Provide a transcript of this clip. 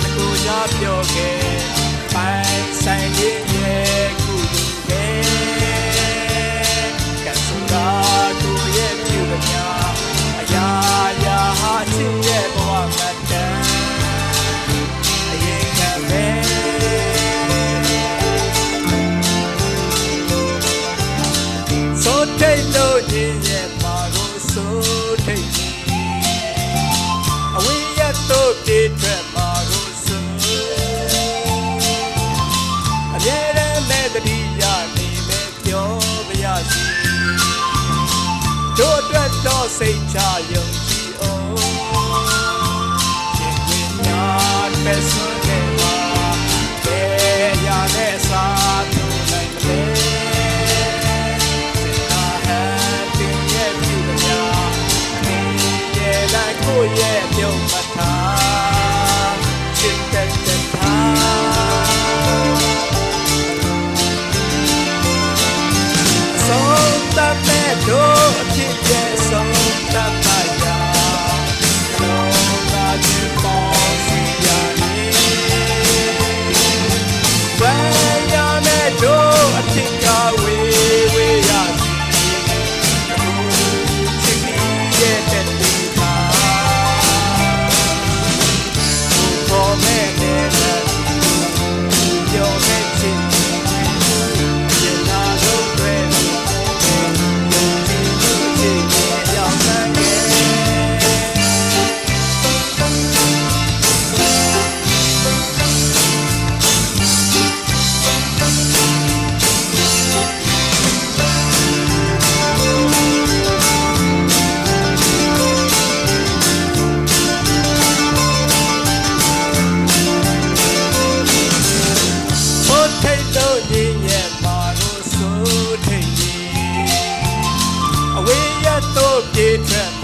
ငကိုရပြောခဲ့ပိုင်ဆိုင်ရဲ့ စိတ်ချယုံကြည်အောင်ရင်ဝင်ညာပဲစွန်းနေပါဘယ်ရတဲ့စာတို့နိုင်မလဲစိတ်သာဟန်တင်ရဲ့ပြုမညာနေရဲ့လိုက်ကိုရဲ့မြုံမထား daytime